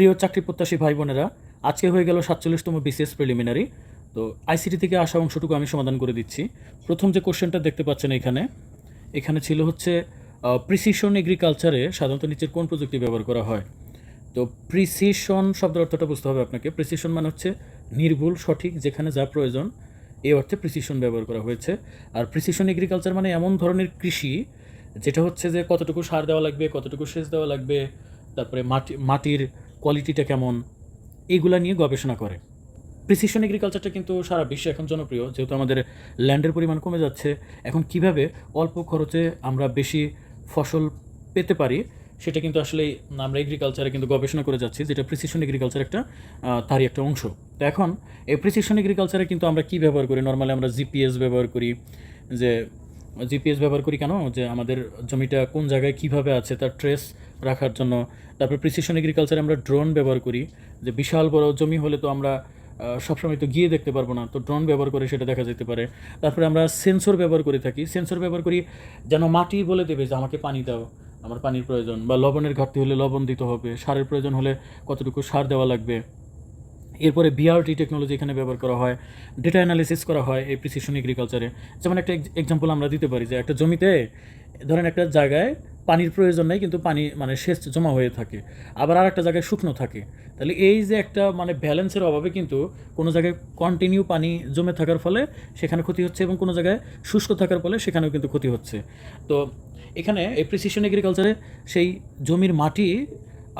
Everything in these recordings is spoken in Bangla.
প্রিয় চাকরি প্রত্যাশী ভাই বোনেরা আজকে হয়ে গেল সাতচল্লিশতম বিসিএস প্রিলিমিনারি। তো আইসিটি থেকে আসা অংশটুকু আমি সমাধান করে দিচ্ছি। প্রথম যে কোশ্চেনটা দেখতে পাচ্ছেন এখানে এখানে ছিল হচ্ছে প্রিসিশন এগ্রিকালচারে সাধারণত নিচের কোন প্রযুক্তি ব্যবহার করা হয়? তো প্রিসিশন শব্দের অর্থটা বুঝতে হবে আপনাকে। প্রিসিশন মানে হচ্ছে নির্ভুল, সঠিক, যেখানে যা প্রয়োজন এই অর্থে প্রিসিশন ব্যবহার করা হয়েছে। আর প্রিসিশন এগ্রিকালচার মানে এমন ধরনের কৃষি, যেটা হচ্ছে যে কতটুকু সার দেওয়া লাগবে, কতটুকু সেচ দেওয়া লাগবে, তারপরে মাটি, মাটির কোয়ালিটিটা কেমন? এইগুলা নিয়ে গবেষণা করে। প্রিসিশন এগ্রিকালচারটা কিন্তু সারা বিশ্বে এখন জনপ্রিয়, যেহেতু আমাদের ল্যান্ডের পরিমাণ কমে যাচ্ছে। এখন কীভাবে অল্প খরচে আমরা বেশি ফসল পেতে পারি, সেটা কিন্তু আসলে আমরা এগ্রিকালচারে কিন্তু গবেষণা করে যাচ্ছি, যেটা প্রিসিশন এগ্রিকালচার একটা তারই একটা অংশ। তো এখন এই প্রিসিশন এগ্রিকালচারে কিন্তু আমরা কি ব্যবহার করি? নর্মালি আমরা জিপিএস ব্যবহার করি, যে জিপিএস ব্যবহার করি কেন? যে আমাদের জমিটা কোন জায়গায় কীভাবে আছে, তার ট্রেস রাখার জন্য তারপর প্রিসিশন এগ্রিকালচারে আমরা ড্রোন ব্যবহার করি। যে বিশাল বড় জমি হলে তো আমরা সবসময় তো গিয়ে দেখতে পারব না, তো ড্রোন ব্যবহার করে সেটা দেখা যেতে পারে। তারপরে আমরা সেন্সর ব্যবহার করে থাকি। সেন্সর ব্যবহার করি, যেন মাটি বলে দেবে যে আমাকে পানি দাও, আমার পানির প্রয়োজন। বা লবণের ঘাটতি হলে লবণ দিতে হবে, সারের প্রয়োজন হলে কতটুকু সার দেওয়া লাগবে। এরপরে বিআরটি টেকনোলজি এখানে ব্যবহার করা হয়। ডেটা অ্যানালিসিস করা হয় এই প্রিসিশন এগ্রিকালচারে যেমন একটা এক্সাম্পল আমরা দিতে পারি যে একটা জমিতে, ধরেন একটা জায়গায় পানির প্রয়োজন নেই, কিন্তু পানি মানে সেচ জমা হয়ে থাকে। আবার আর একটা জায়গায় শুকনো থাকে। তাহলে এই যে একটা মানে ব্যালেন্সের অভাবে কিন্তু কোনো জায়গায় কন্টিনিউ পানি জমে থাকার ফলে সেখানে ক্ষতি হচ্ছে এবং কোনো জায়গায় শুষ্ক থাকার ফলে সেখানেও কিন্তু ক্ষতি হচ্ছে। তো এখানে এই প্রিসিশন এগ্রিকালচারে সেই জমির মাটি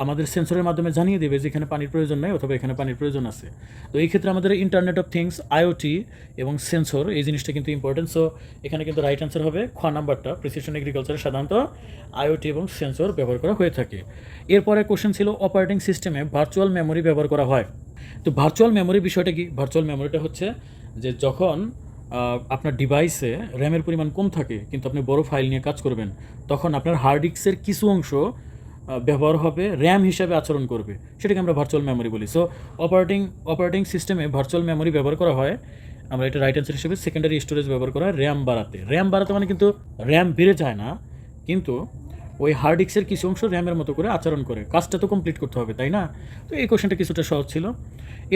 আমাদের সেন্সরের মাধ্যমে জানিয়ে দেবে যে এখানে পানির প্রয়োজন নেই অথবা এখানে পানির প্রয়োজন আছে। তো এই ক্ষেত্রে আমাদের ইন্টারনেট অফ থিংস আইওটি এবং সেন্সর এই জিনিসটা কিন্তু ইম্পর্টেন্ট সো এখানে কিন্তু রাইট অ্যান্সার হবে, খ নাম্বারটা প্রিসিশন এগ্রিকালচারে সাধারণত আইওটি এবং সেন্সর ব্যবহার করা হয়ে থাকে। এরপরে কোশ্চেন ছিল অপারেটিং সিস্টেমে ভার্চুয়াল মেমোরি ব্যবহার করা হয়। তো ভার্চুয়াল মেমোরি বিষয়টা কি? ভার্চুয়াল মেমোরিটা হচ্ছে যে যখন আপনার ডিভাইসে র্যামের পরিমাণ কম থাকে, কিন্তু আপনি বড় ফাইল নিয়ে কাজ করবেন, তখন আপনার হার্ড ডিস্কের কিছু অংশ ব্যবহার হবে র্যাম হিসাবে আচরণ করবে। সেটাকে আমরা ভার্চুয়াল মেমোরি বলি। সো অপারেটিং অপারেটিং সিস্টেমে ভার্চুয়াল মেমোরি ব্যবহার করা হয়। আমরা এটা রাইট অ্যান্সার হিসেবে সেকেন্ডারি স্টোরেজ ব্যবহার করা হয় র্যাম বাড়াতে। র্যাম বাড়াতে মানে কিন্তু র্যাম বেড়ে যায় না, কিন্তু ওই হার্ড ডিস্কের কিছু অংশ র্যামের মতো করে আচরণ করে। কাজটা তো কমপ্লিট করতে হবে, তাই না? তো এই কোশ্চেনটা কিছুটা সহজ ছিল।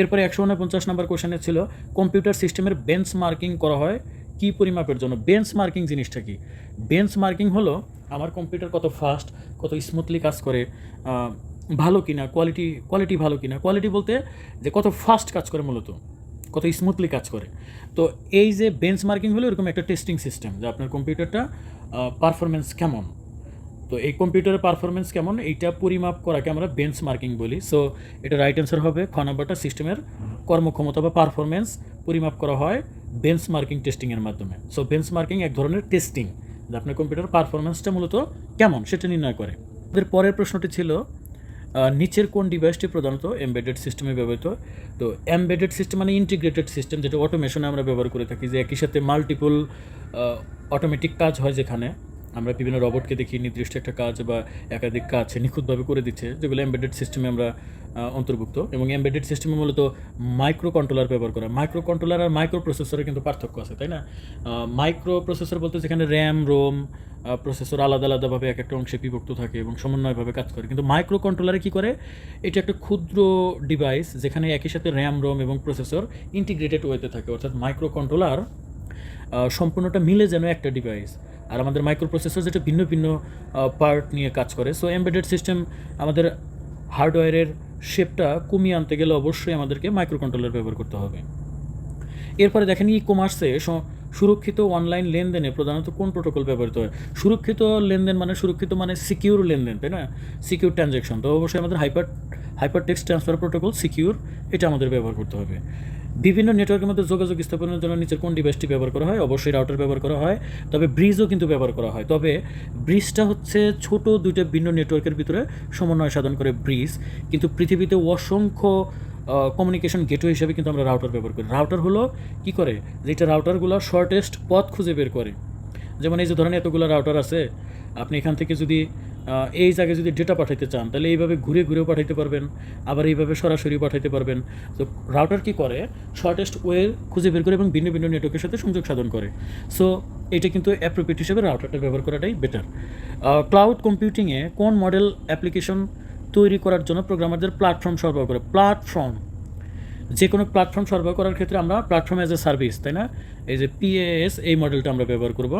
এরপরে একশো উনপঞ্চাশ নাম্বার কোশ্চেনে ছিল কম্পিউটার সিস্টেমের বেঞ্চ মার্কিং করা হয় কী পরিমাপের জন্য? বেঞ্চ মার্কিং জিনিসটা কি? বেঞ্চ মার্কিং হলো, আমার কম্পিউটার কত ফাস্ট কত স্মুথলি কাজ করে ভালো কিনা কোয়ালিটি কোয়ালিটি ভালো কিনা। কোয়ালিটি বলতে যে কত ফাস্ট কাজ করে মূলত, কত স্মুথলি কাজ করে। তো এই যে বেঞ্চ মার্কিং হলো এরকম একটা টেস্টিং সিস্টেম যে আপনার কম্পিউটারটা পারফরমেন্স কেমন? তো এই কম্পিউটারের পারফরমেন্স কেমন, এইটা পরিমাপ করাকে আমরা বেঞ্চ মার্কিং বলি। সো এটা রাইট অ্যান্সার হবে, খ নাম্বারটা সিস্টেমের কর্মক্ষমতা বা পারফরমেন্স পরিমাপ করা হয় বেঞ্চ মার্কিং টেস্টিংয়ের মাধ্যমে। সো বেঞ্চ মার্কিং এক ধরনের টেস্টিং যে আপনার কম্পিউটার পারফরমেন্সটা মূলত কেমন সেটা নির্ণয় করে। এর পরের প্রশ্নটি ছিল নিচের কোন ডিভাইসটি প্রধানত এমবেডেড সিস্টেমে ব্যবহৃত? তো এমবেডেড সিস্টেম মানে ইন্টিগ্রেটেড সিস্টেম যেটা অটোমেশনে আমরা ব্যবহার করে থাকি, যে একই সাথে মাল্টিপল অটোমেটিক কাজ হয় যেখানে। আমরা বিভিন্ন রবটকে দেখি, নির্দিষ্ট একটা কাজ বা একাধিক কাজ নিখুঁতভাবে করে দিচ্ছে, যেগুলো এমবেডেড সিস্টেমে আমরা অন্তর্ভুক্ত। এবং এমবেডেড সিস্টেমে মূলত মাইক্রো কন্ট্রোলার ব্যবহার করা। মাইক্রো কন্ট্রোলার আর মাইক্রো প্রসেসরের কিন্তু পার্থক্য আছে, তাই না? মাইক্রো প্রসেসর বলতে যেখানে র্যাম রোম প্রসেসর আলাদা আলাদাভাবে এক একটা অংশে বিভক্ত থাকে এবং সমন্বয়ভাবে কাজ করে। কিন্তু মাইক্রো কন্ট্রোলারে কী করে? এটা একটা ক্ষুদ্র ডিভাইস যেখানে একই সাথে র্যাম রোম এবং প্রসেসর ইন্টিগ্রেটেড ওয়েতে থাকে। অর্থাৎ মাইক্রো কন্ট্রোলার সম্পূর্ণটা মিলে যেন একটা ডিভাইস আর আমাদের মাইক্রো প্রসেসর যেটা ভিন্ন ভিন্ন পার্ট নিয়ে কাজ করে। সো এমবেডেড সিস্টেম আমাদের হার্ডওয়্যারের শেপটা কমিয়ে আনতে গেলে অবশ্যই আমাদেরকে মাইক্রো কন্ট্রোলার ব্যবহার করতে হবে। এরপরে দেখেন ই কমার্সে সুরক্ষিত অনলাইন লেনদেনে প্রধানত কোন প্রোটোকল ব্যবহৃত হয়? সুরক্ষিত লেনদেন মানে সুরক্ষিত মানে সিকিউর লেনদেন, তাই না? সিকিউর ট্রানজ্যাকশন তো অবশ্যই আমাদের hyper hypertext transfer protocol secure এটা আমাদের ব্যবহার করতে হবে। বিভিন্ন নেটওয়ার্কের মধ্যে যোগাযোগ স্থাপনের জন্য নিচের কোন ডিভাইসটি ব্যবহার করা হয়? অবশ্যই রাউটার ব্যবহার করা হয়, তবে ব্রিজও কিন্তু ব্যবহার করা হয়। তবে ব্রিজটা হচ্ছে ছোট দুইটা ভিন্ন নেটওয়ার্কের ভিতরে সমন্বয় সাধন করে ব্রিজ কিন্তু পৃথিবীতে অসংখ্য কমিউনিকেশন গেটওয়ে হিসেবে কিন্তু আমরা রাউটার ব্যবহার করি। রাউটার হলো কি করে? যেটা রাউটারগুলো শর্টেস্ট পথ খুঁজে বের করে। যেমন এই যে ধরেন এতগুলো রাউটার আছে, আপনি এখান থেকে যদি এই জায়গায় যদি ডেটা পাঠাইতে চান, তাহলে এইভাবে ঘুরে ঘুরেও পাঠাইতে পারবেন, আবার এইভাবে সরাসরি পাঠাইতে পারবেন। তো রাউটার কি করে? শর্টেস্ট ওয়ে খুঁজে বের করে এবং ভিন্ন ভিন্ন নেটওয়ার্কের সাথে সংযোগ সাধন করে। সো এটা কিন্তু অ্যাপ্রোপ্রিয়েট হিসেবে রাউটারটা ব্যবহার করাটাই বেটার ক্লাউড কম্পিউটিংয়ে কোন মডেল অ্যাপ্লিকেশন তৈরি করার জন্য প্রোগ্রামারদের প্ল্যাটফর্ম সরবরাহ করে? প্ল্যাটফর্ম যে কোনো প্ল্যাটফর্ম সরবরাহ করার ক্ষেত্রে আমরা প্ল্যাটফর্ম অ্যাজ এ সার্ভিস তাই না? এই যে পিএএস এই মডেলটা আমরা ব্যবহার করব।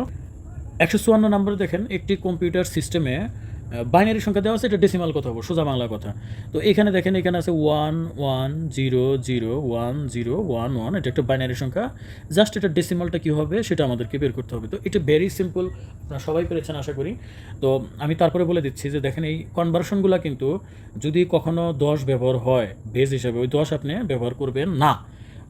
একশো চুয়ান্ন নম্বরে দেখেন, একটি কম্পিউটার সিস্টেমে বাইনারি সংখ্যা দেওয়া আছে, এটা ডেসিমাল কথা হব সোজা বাংলা কথা। তো এখানে দেখেন, এখানে আছে one one zero zero one zero one one এটা একটা বাইনারি সংখ্যা। জাস্ট এটা ডেসিমালটা কী হবে, সেটা আমাদেরকে বের করতে হবে। তো এটা ভেরি সিম্পল আপনারা সবাই পেরেছেন, আশা করি। তো আমি তারপরে বলে দিচ্ছি যে, দেখেন, এই কনভার্সনগুলো কিন্তু যদি কখনো দশ ব্যবহার হয় বেজ হিসাবে, ওই দশ আপনি ব্যবহার করবেন না।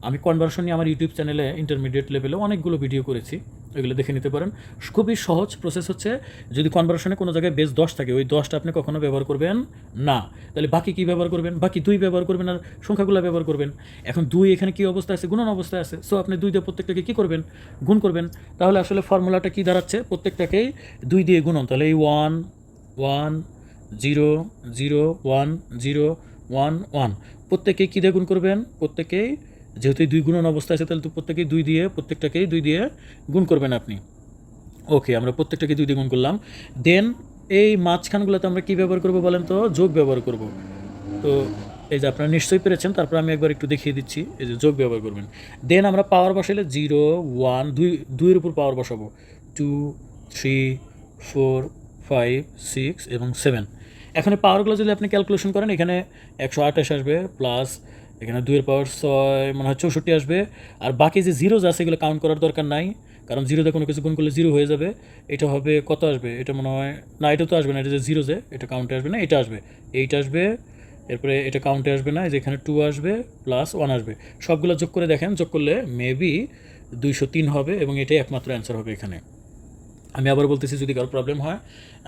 আমি কনভার্সন নিয়ে আমার ইউটিউব চ্যানেলে ইন্টারমিডিয়েট লেভেলে অনেকগুলো ভিডিও করেছি। ওইগুলো দেখে নিতে পারেন। খুবই সহজ প্রসেস হচ্ছে। যদি কনভার্সনে কোনো জায়গায় বেস দশ থাকে, ওই দশটা আপনি কখনো ব্যবহার করবেন না। তাহলে বাকি কী ব্যবহার করবেন? বাকি দুই ব্যবহার করবেন আর সংখ্যাগুলো ব্যবহার করবেন। এখন দুই এখানে কী অবস্থা আছে? গুণন অবস্থায় আছে। সো আপনি দুই দিয়ে প্রত্যেকটাকে কী করবেন? গুণ করবেন। তাহলে আসলে ফর্মুলাটা কী দাঁড়াচ্ছে? প্রত্যেকটাকেই দুই দিয়ে গুণন। তাহলে এই one one zero zero one zero one one প্রত্যেকেই কী দিয়ে গুণ করবেন? প্রত্যেকেই যেহেতু দুই গুণন অবস্থা আছে, তাহলে তো প্রত্যেকেই দুই দিয়ে, প্রত্যেকটাকেই দুই দিয়ে গুণ করবেন আপনি। ওকে আমরা প্রত্যেকটাকে দুই দিয়ে গুণ করলাম। দেন এই মাঝখানগুলোতে আমরা কী ব্যবহার করব বলেন তো? যোগ ব্যবহার করব। তো, এই যে আপনারা নিশ্চয়ই পেরেছেন, তারপর আমি একবার একটু দেখিয়ে দিচ্ছি, এই যে যোগ ব্যবহার করবেন। দেন আমরা পাওয়ার বসাইলে জিরো ওয়ান দুই, দুইয়ের উপর পাওয়ার বসাবো। Two three four five six এবং সেভেন এখানে পাওয়ারগুলো যদি আপনি ক্যালকুলেশন করেন, এখানে একশো আঠাশ আসবে প্লাস এখানে দুইয়ের পাওয়ার ছয়, মনে হয় চৌষট্টি আসবে। আর বাকি যে জিরোজ আছে, এগুলো কাউন্ট করার দরকার নাই। কারণ জিরোতে কোনো কিছু গুণ করলে জিরো হয়ে যাবে। এটা হবে কত আসবে? এটা মনে হয়, না, এটা তো আসবে না, এটা যে জিরো যে এটা কাউন্টে আসবে না, এটা আসবে। এইট আসবে, এরপরে এটা কাউন্টে আসবে না যে এখানে টু আসবে প্লাস ওয়ান আসবে। সবগুলো যোগ করে দেখেন, যোগ করলে মেবি দুইশো তিন হবে এবং এটাই একমাত্র অ্যান্সার হবে এখানে। আমি আবার বলতেছি, যদি কারও প্রবলেম হয়,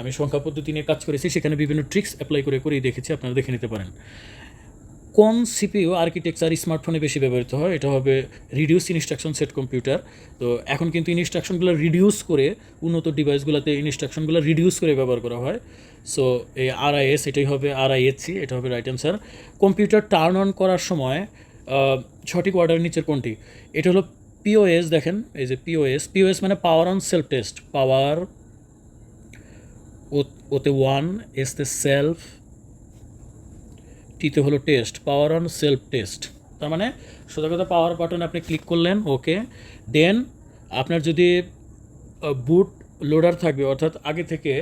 আমি সংখ্যা পদ্ধতি নিয়ে কাজ করেছি, সেখানে বিভিন্ন ট্রিক্স অ্যাপ্লাই করে করেই দেখেছি, আপনারা দেখে নিতে পারেন। কোন সিপিইউ আর্কিটেকচার স্মার্টফোনে বেশি ব্যবহৃত হয়? এটা হবে রিডিউস ইনস্ট্রাকশন সেট কম্পিউটার তো এখন কিন্তু ইনস্ট্রাকশনগুলো রিডিউস করে উন্নত ডিভাইসগুলোতে ইনস্ট্রাকশনগুলো রিডিউস করে ব্যবহার করা হয়। সো এই আরআইএস এটাই হবে আরআইএসসি এটা হবে right answer computer turn on করার সময় সঠিক অর্ডার নিচের কোনটি? এটা হলো পিওএস দেখেন, এই যে পিওএস পিওএস মানে power on self test power ওতে ওয়ান এসতে সেলফ টিতে হলো test power on self test তার মানে কথা পাওয়ার বাটনে আপনি ক্লিক করলেন ওকে দেন আপনার যদি বুট লোডার থাকবে, অর্থাৎ আগে থেকে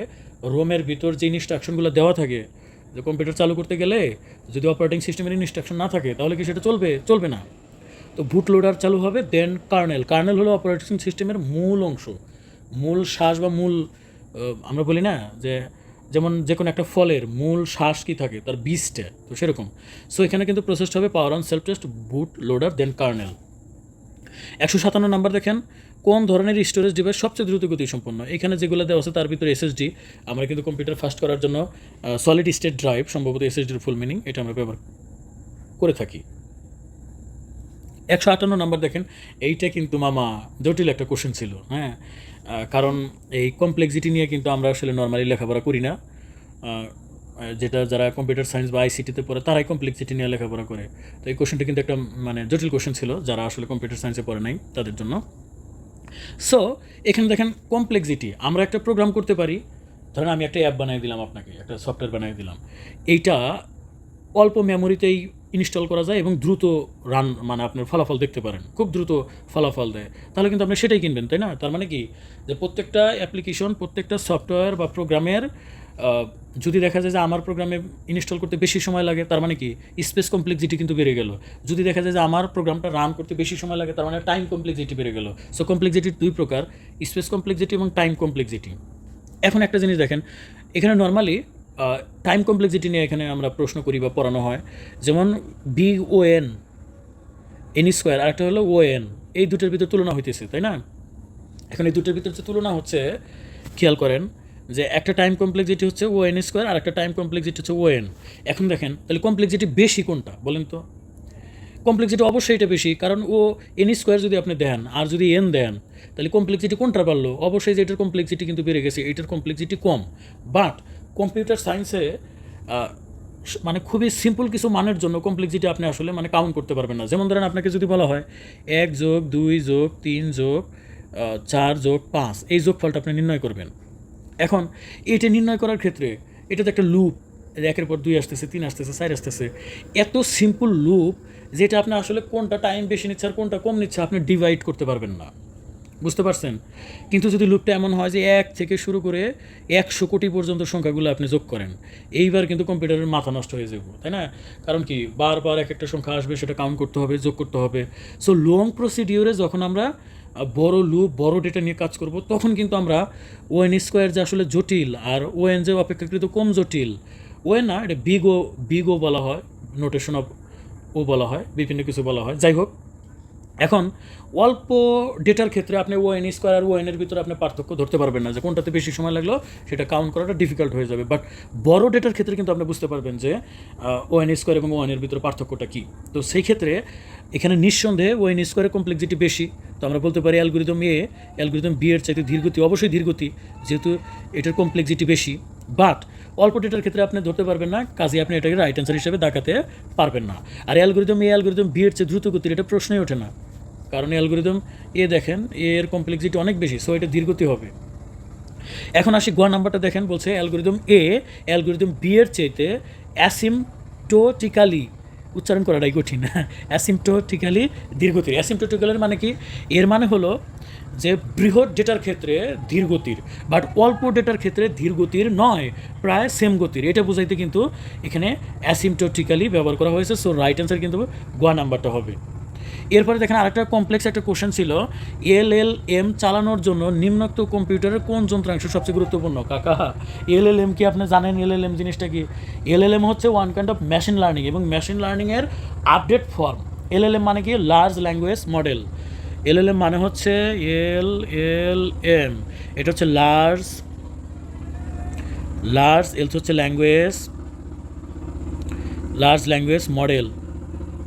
রোমের ভিতর যে ইনস্ট্রাকশনগুলো দেওয়া থাকে, যে কম্পিউটার চালু করতে গেলে যদি অপারেটিং সিস্টেমের ইনস্ট্রাকশন না থাকে, তাহলে কি সেটা চলবে? চলবে না। তো বুট লোডার চালু হবে দেন কার্নেল কার্নেল হলো অপারেটিং সিস্টেমের মূল অংশ। মূল শ্বাস বা মূল আমরা বলি না যে যেমন যে কোনো একটা ফলের মূল শ্বাস কি থাকে, তার বীজটা, তো সেরকম। সো এখানে কিন্তু প্রসেসটা হবে power on self test boot loader then kernel একশো সাতান্ন নাম্বার দেখেন, কোন ধরনের স্টোরেজ ডিভাইস সবচেয়ে দ্রুত গতি সম্পন্ন এখানে যেগুলো দেওয়া আছে, তার ভিতরে এসএসডি আমরা কিন্তু কম্পিউটার ফাস্ট করার জন্য সলিড স্টেট ড্রাইভ সম্ভবত এসএসডির ফুল মিনিং এটা আমরা ব্যবহার করে থাকি। একশো আটান্ন নাম্বার দেখেন, এইটা কিন্তু মামা, জটিল একটা কোশ্চেন ছিল হ্যাঁ? কারণ এই কমপ্লেক্সিটি নিয়ে কিন্তু আমরা আসলে নর্মালি লেখাপড়া করি না। যেটা যারা কম্পিউটার সায়েন্স বা আইসিটিতে পড়ে, তারাই কমপ্লেক্সিটি নিয়ে লেখাপড়া করে। তো এই কোশ্চেনটা কিন্তু একটা মানে জটিল কোশ্চেন ছিল, যারা আসলে কম্পিউটার সায়েন্সে পড়ে নাই তাদের জন্য। সো এখানে দেখেন কমপ্লেক্সিটি আমরা একটা প্রোগ্রাম করতে পারি। ধরেন আমি একটা অ্যাপ বানিয়ে দিলাম আপনাকে, একটা সফটওয়্যার বানিয়ে দিলাম। এইটা অল্প মেমোরিতেই ইনস্টল করা যায় এবং দ্রুত রান মানে আপনার ফলাফল দেখতে পারেন। খুব দ্রুত ফলাফল দেয়। তাহলে কিন্তু আপনি সেটাই কিনবেন, তাই না? তার মানে কি? যে প্রত্যেকটা অ্যাপ্লিকেশন প্রত্যেকটা সফটওয়্যার বা প্রোগ্রামের যদি দেখা যায় যে আমার প্রোগ্রামে ইনস্টল করতে বেশি সময় লাগে, তার মানে কি? স্পেস কমপ্লেক্সিটি কিন্তু বেড়ে গেল। যদি দেখা যায় যে আমার প্রোগ্রামটা রান করতে বেশি সময় লাগে, তার মানে টাইম কমপ্লেক্সিটি বেড়ে গেল। সো কমপ্লেক্সিটির দুই প্রকার স্পেস কমপ্লেক্সিটি এবং টাইম কমপ্লেক্সিটি এখন একটা জিনিস দেখেন, এখানে নর্মালি টাইম কমপ্লেক্সিটি নিয়ে এখানে আমরা প্রশ্ন করি বা পড়ানো হয়। যেমন B O N N square আরেকটা হলো ও এন এই দুটোর ভিতর তুলনা হইতেছে, তাই না? এখন এই দুটোর ভিতর যে তুলনা হচ্ছে, খেয়াল করেন যে একটা টাইম কমপ্লেক্সিটি হচ্ছে ও এন স্কোয়ার আর একটা টাইম কমপ্লেক্সিটি হচ্ছে ও এন এখন দেখেন, তাহলে কমপ্লেক্সিটি বেশি কোনটা, বলেন তো? কমপ্লেক্সিটি অবশ্যই এটা বেশি, কারণ ও এন স্কোয়ার যদি আপনি দেন, আর যদি এন দেন, তাহলে কমপ্লেক্সিটি কোনটা বাড়লো? অবশ্যই যে এটার কমপ্লেক্সিটি কিন্তু বেড়ে গেছে, এটার কমপ্লেক্সিটি কম। বাট কম্পিউটার সায়েন্সে মানে খুবই সিম্পল কিছু মানের জন্য কমপ্লেক্সিটি আপনি আসলে মানে কাউন্ট করতে পারবেন না। যেমন ধরেন আপনাকে যদি বলা হয় এক যোগ দুই যোগ তিন যোগ চার যোগ পাঁচ, এই যোগফলটা আপনি নির্ণয় করবেন। এখন এটা নির্ণয় করার ক্ষেত্রে এটা তো একটা লুপ একের পর দুই আসতেছে, তিন আসতেছে, চার আসতেছে, এত সিম্পল লুপ যেটা আপনি আসলে কোনটা টাইম বেশি নিচ্ছে আর কোনটা কম নিচ্ছে আপনি ডিভাইড করতে পারবেন না। বুঝতে পারছেন? কিন্তু যদি লুপটা এমন হয় যে এক থেকে শুরু করে একশো কোটি পর্যন্ত সংখ্যাগুলো আপনি যোগ করেন, এইবার কিন্তু কম্পিউটারের মাথা নষ্ট হয়ে যাব, তাই না? কারণ কি, বারবার এক একটা সংখ্যা আসবে, সেটা কাউন্ট করতে হবে, যোগ করতে হবে। সো লং প্রসিডিওরে যখন আমরা বড় লুপ বড় ডেটা নিয়ে কাজ করব, তখন কিন্তু আমরা ওএন স্কোয়ার যে আসলে জটিল আর ওএন যে অপেক্ষাকৃত কম জটিল ওএন না, এটা বিগো বিগো বলা হয় নোটেশন অফ ও বলা হয়, বিভিন্ন কিছু বলা হয়। যাই হোক এখন অল্প ডেটার ক্ষেত্রে আপনি ওএন স্কোয়ার আর ওএনের ভিতরে আপনি পার্থক্য ধরতে পারবেন না যে কোনটাতে বেশি সময় লাগল সেটা কাউন্ট করাটা ডিফিকাল্ট হয়ে যাবে। বাট বড় ডেটার ক্ষেত্রে কিন্তু আপনি বুঝতে পারবেন যে ওএন স্কোয়ার এবং ওএনের ভিতরে পার্থক্যটা কী। তো সেই ক্ষেত্রে এখানে নিঃসন্দেহে ওএন স্কোয়ারের কমপ্লেক্সিটি বেশি। তো আমরা বলতে পারি অ্যালগোরিদম এ অ্যালগোরিদম বি এর চাইতে ধীরগতি অবশ্যই ধীরগতি যেহেতু এটার কমপ্লেক্সিটি বেশি। বাট অল্প ডেটার ক্ষেত্রে আপনি ধরতে পারবেন না কাজে আপনি এটাকে রাইট অ্যান্সার হিসেবে দেখাতে পারবেন না। আর অ্যালগোরিদম এ অ্যালগোরিদম বি এর চেয়ে দ্রুত গতির এটা প্রশ্নই ওঠে না। কারণ অ্যালগোরিদম এ দেখেন, এর কমপ্লেক্সিটি অনেক বেশি সো এটা ধীরগতি হবে। এখন আসি গোয়া নাম্বারটা দেখেন, বলছে অ্যালগোরিদম এ অ্যালগোরিদম বি এর চাইতে অ্যাসিমটোটিক্যালি উচ্চারণ করাটাই কঠিন। অ্যাসিমটোটিক্যালি ধীরগতির। অ্যাসিমটোটিক্যালের মানে কি? এর মানে হলো যে বৃহৎ ডেটার ক্ষেত্রে ধীরগতির বাট অল্প ডেটার ক্ষেত্রে ধীরগতির নয়, প্রায় সেম গতির। এটা বোঝাইতে কিন্তু এখানে অ্যাসিমটোটিক্যালি ব্যবহার করা হয়েছে সো রাইট অ্যান্সার কিন্তু গোয়া নাম্বারটা হবে। এরপরে দেখেন আরেকটা কমপ্লেক্স একটা কোশ্চেন ছিল, এল এল এম চালানোর জন্য নিম্নোক্ত কম্পিউটারের কোন যন্ত্রাংশ সবচেয়ে গুরুত্বপূর্ণ? কাকা, এল এল এম কি আপনি জানেন এল এল এম জিনিসটা কি? এল এল এম হচ্ছে one kind of machine learning এবং machine লার্নিংয়ের update form L L M মানে কি? Large language model L L M মানে হচ্ছে এল এল এম। এটা হচ্ছে লার্জ লার্জ এলস হচ্ছে ল্যাঙ্গুয়েজ, লার্জ ল্যাঙ্গুয়েজ মডেল।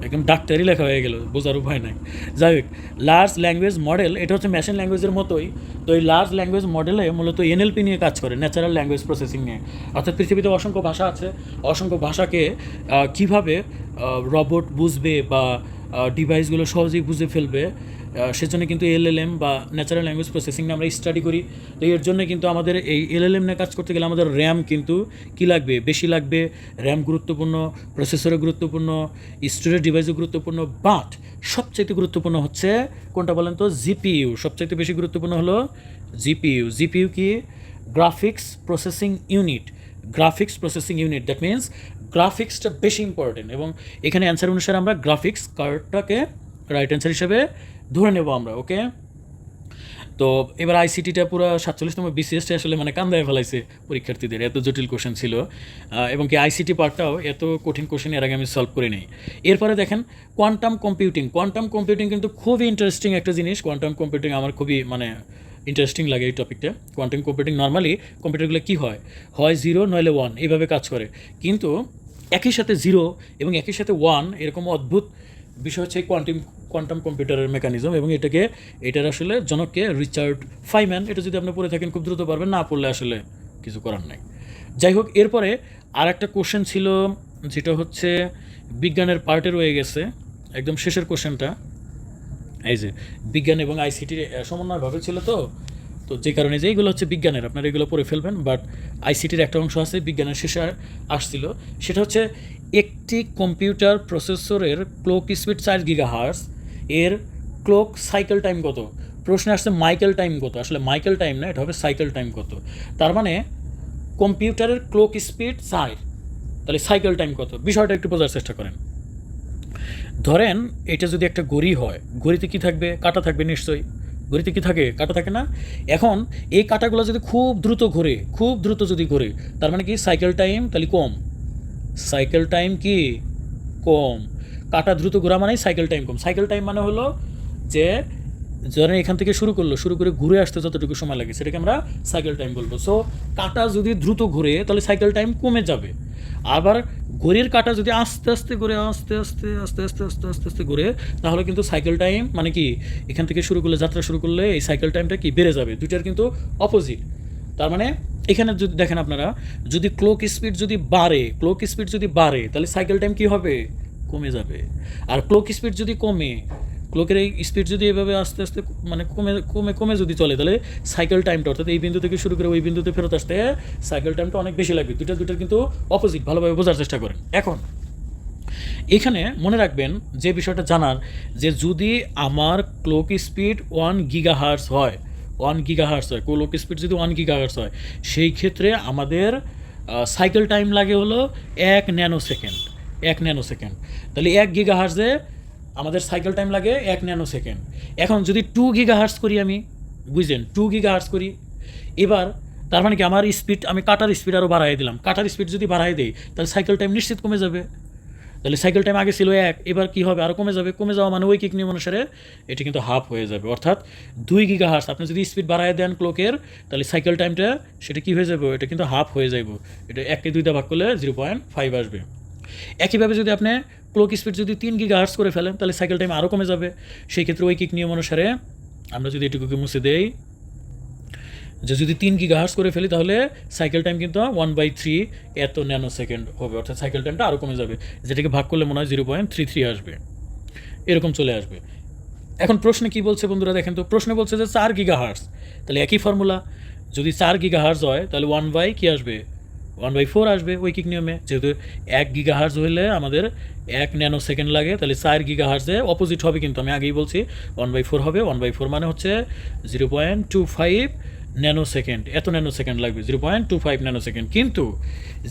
একদম ডাক্তারি লেখা হয়ে গেল, বোঝার উপায় নাই। যাই হোক, লার্জ ল্যাঙ্গুয়েজ মডেল, এটা হচ্ছে মেশিন ল্যাঙ্গুয়েজের মতোই। তো এই লার্জ ল্যাঙ্গুয়েজ মডেলে মূলত এনএলপি নিয়ে কাজ করে, ন্যাচারাল ল্যাঙ্গুয়েজ প্রসেসিং নিয়ে। অর্থাৎ পৃথিবীতে অসংখ্য ভাষা আছে, অসংখ্য ভাষাকে কীভাবে রবট বুঝবে বা ডিভাইসগুলো সহজেই বুঝে ফেলবে সেজন্য কিন্তু এলএলএম বা ন্যাচারাল ল্যাঙ্গুয়েজ প্রসেসিং আমরা স্টাডি করি। তো এর জন্য কিন্তু আমাদের এই এলএলএম নিয়ে কাজ করতে গেলে আমাদের র্যাম কিন্তু কি লাগবে? বেশি লাগবে র্যাম গুরুত্বপূর্ণ প্রসেসরে গুরুত্বপূর্ণ স্টোরেজ ডিভাইসও গুরুত্বপূর্ণ বাট সবচাইতে গুরুত্বপূর্ণ হচ্ছে কোনটা বলেন তো? জিপিইউ। সবচাইতে বেশি গুরুত্বপূর্ণ হলো জিপিইউ। জিপিইউ কি? Graphics processing unit graphics processing unit that means গ্রাফিক্সটা বেশি ইম্পর্টেন্ট এবং এখানে অ্যান্সার অনুসারে আমরা গ্রাফিক্স কার্ডটাকে রাইট অ্যান্সার হিসেবে ধরে নেব আমরা ওকে তো এবার আইসিটিটা পুরো সাতচল্লিশতম বিসিএসটা আসলে মানে কান্দায় ফেলাইছে পরীক্ষার্থীদের, এত জটিল কোশ্চেন ছিল। এবং কি আইসিটি পার্টটাও এত কঠিন কোশ্চেন এর আগে আমি সলভ করে নিই। এরপরে দেখেন কোয়ান্টাম কম্পিউটিং কোয়ান্টাম কম্পিউটিং কিন্তু খুবই ইন্টারেস্টিং একটা জিনিস। কোয়ান্টাম কম্পিউটিং আমার খুবই মানে ইন্টারেস্টিং লাগে এই টপিকটা কোয়ান্টাম কম্পিউটিং নর্মালি কম্পিউটারগুলো কী হয়? হয় জিরো নইলে ওয়ান এইভাবে কাজ করে। কিন্তু একই সাথে জিরো এবং একই সাথে ওয়ান এরকম অদ্ভুত বিষয় হচ্ছে কোয়ান্টিম কোয়ান্টাম কম্পিউটারের মেকানিজম এবং এটাকে, এটার আসলে জনককে রিচার্ড ফাইম্যান এটা যদি আপনি পড়ে থাকেন, খুব দ্রুত পারবেন, না পড়লে আসলে কিছু করার নাই। যাই হোক, এরপরে আর একটা কোশ্চেন ছিল, যেটা হচ্ছে বিজ্ঞানের পার্টে রয়ে গেছে, একদম শেষের কোশ্চেনটা এই যে, বিজ্ঞান এবং আইসিটির সমন্বয়ভাবে ছিল তো তো যে কারণে যে এইগুলো হচ্ছে বিজ্ঞানের, আপনারা এগুলো পড়ে ফেলবেন বাট আইসিটির একটা অংশ আছে, বিজ্ঞানের শেষে আসছিল। সেটা হচ্ছে একটি কম্পিউটার প্রসেসরের ক্লোক স্পিড চার গিগা হার্স এর ক্লোক সাইকেল টাইম কত? প্রশ্নে আসছে মাইকেল টাইম কত? আসলে মাইকেল টাইম না, এটা হবে সাইকেল টাইম কত? তার মানে কম্পিউটারের ক্লোক স্পিড চার, তাহলে সাইকেল টাইম কত? বিষয়টা একটু বোঝার চেষ্টা করেন। ধরেন এটা যদি একটা ঘড়ি হয়, ঘড়িতে কি থাকবে? কাটা থাকবে নিশ্চয়ই। ঘড়িতে কি থাকে? কাটা থাকে না। এখন এই কাটাগুলো যদি খুব দ্রুত ঘোরে, খুব দ্রুত যদি ঘোরে, তার মানে কি? সাইকেল টাইম তাহলে কম। সাইকেল টাইম কি? কম। কাটা দ্রুত ঘোরা মানেই সাইকেল টাইম কম। সাইকেল টাইম মানে হলো যে ধরেন এখান থেকে শুরু করল, শুরু করে ঘুরে আসতে যতটুকু সময় লাগে, সেটাকে আমরা সাইকেল টাইম বলব। সো কাটা যদি দ্রুত ঘুরে, তাহলে সাইকেল টাইম কমে যাবে। আবার ঘড়ির কাটা যদি আস্তে আস্তে ঘুরে, আস্তে আস্তে আস্তে আস্তে আস্তে আস্তে আস্তে ঘুরে, তাহলে কিন্তু সাইকেল টাইম মানে কি? এখান থেকে শুরু করলে, যাত্রা শুরু করলে এই সাইকেল টাইমটা কি? বেড়ে যাবে। দুইটার কিন্তু অপোজিট তার মানে এখানে যদি, দেখেন আপনারা, যদি ক্লোক স্পিড যদি বাড়ে ক্লোক স্পিড যদি বাড়ে, তাহলে সাইকেল টাইম কি হবে? কমে যাবে। আর ক্লোক স্পিড যদি কমে ক্লোকের এই স্পিড যদি এভাবে আস্তে আস্তে মানে কমে কমে কমে যদি চলে, তাহলে সাইকেল টাইমটা অর্থাৎ এই বিন্দু থেকে শুরু করে ওই বিন্দুতে ফেরত আসতে সাইকেল টাইমটা অনেক বেশি লাগবে। দুটা দুটার কিন্তু অপোজিট ভালোভাবে বোঝার চেষ্টা করেন। এখন, এখানে মনে রাখবেন যে বিষয়টা জানার, যে যদি আমার clock speed one gigahertz হয় ওয়ান গিগা হার্স হয় ক্লোক স্পিড যদি ওয়ান গিগা হার্স হয়। সেই ক্ষেত্রে আমাদের সাইকেল টাইম লাগে হলো এক ন্যানো সেকেন্ড এক ন্যানো সেকেন্ড তাহলে এক গিগা হার্সে আমাদের সাইকেল টাইম লাগে এক ন্যানো সেকেন্ড এখন যদি টু গিগা হার্স করি আমি, বুঝলেন? টু গিগা হার্স করি। এবার, তার মানে কি, আমার স্পিড আমি কাটার স্পিড আরও বাড়াই দিলাম। কাটার স্পিড যদি বাড়াই দিই, তাহলে সাইকেল টাইম নিশ্চিত কমে যাবে। তাহলে সাইকেল টাইম আগে ছিল এক, এবার কি হবে? আরও কমে যাবে, কমে যাওয়া মানে ওই কিক নিয়ম অনুসারে এটি কিন্তু হাফ হয়ে যাবে। অর্থাৎ দুই গিগা হার্স আপনি যদি স্পিড বাড়ায় দেন ক্লোকের তাহলে সাইকেল টাইমটা সেটা কি হয়ে যাবে? এটা কিন্তু হাফ হয়ে যাবে এটা একটি দুইটা ভাগ করলে জিরো পয়েন্ট ফাইভ আসবে। একইভাবে যদি আপনি ক্লোক স্পিড যদি তিন গিগা হার্স করে ফেলেন, তাহলে সাইকেল টাইম আরও কমে যাবে। সেই ক্ষেত্রে ওই কিক নিয়ম অনুসারে আমরা যদি এটুকুকে মুছে দেই যে যদি তিন গিগা হার্স করে ফেলি, তাহলে সাইকেল টাইম কিন্তু ওয়ান বাই থ্রি এত ন্যানো সেকেন্ড হবে। অর্থাৎ সাইকেল টাইমটা আরও কমে যাবে। যেটাকে ভাগ করলে মনে হয় জিরো পয়েন্ট থ্রি থ্রি আসবে। এরকম চলে আসবে। এখন প্রশ্নে কি বলছে বন্ধুরা দেখেন তো? প্রশ্নে বলছে যে চার গিগা হার্স তাহলে একই ফর্মুলা যদি চার গিগা হার্স হয়, তাহলে ওয়ান বাই কী আসবে? ওয়ান বাই ফোর আসবে উইকিক নিয়মে। যেহেতু এক গিগা হার্স হইলে আমাদের এক ন্যানো সেকেন্ড লাগে, তাহলে চার গিগা হার্সে অপোজিট হবে কিন্তু। আমি আগেই বলছি ওয়ান বাই ফোর হবে। ওয়ান বাই ফোর মানে হচ্ছে zero point two five nanosecond এত ন্যানো সেকেন্ড লাগবে zero point two five nanosecond কিন্তু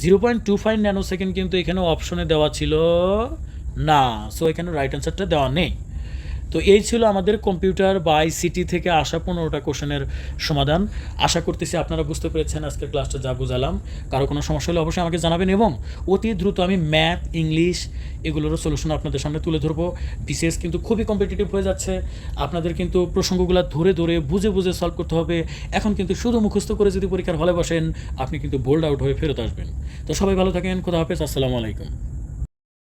zero point two five nanosecond কিন্তু এখানে অপশনে দেওয়া ছিল না সো এখানে রাইট অ্যান্সারটা দেওয়া নেই। তো এই ছিল আমাদের কম্পিউটার বা আইসিটি থেকে আসা পনেরোটা কোশ্চেনের সমাধান। আশা করতেছি আপনারা বুঝতে পেরেছেন, আজকের ক্লাসটা যা বুঝালাম। কারও কোনো সমস্যা হলে অবশ্যই আমাকে জানাবেন এবং অতি দ্রুত আমি ম্যাথ, ইংলিশ এগুলোরও সলিউশন আপনাদের সামনে তুলে ধরবো। বিসিএস কিন্তু খুবই কম্পিটিটিভ হয়ে যাচ্ছে। আপনাদের কিন্তু প্রসঙ্গগুলো ধরে ধরে, বুঝে বুঝে সলভ করতে হবে। এখন কিন্তু শুধু মুখস্থ করে যদি পরীক্ষার হলে বসেন, আপনি কিন্তু বোল্ড আউট হয়ে ফেরত আসবেন। তো সবাই ভালো থাকেন, খোদা হাফেজ, আসসালামু আলাইকুম।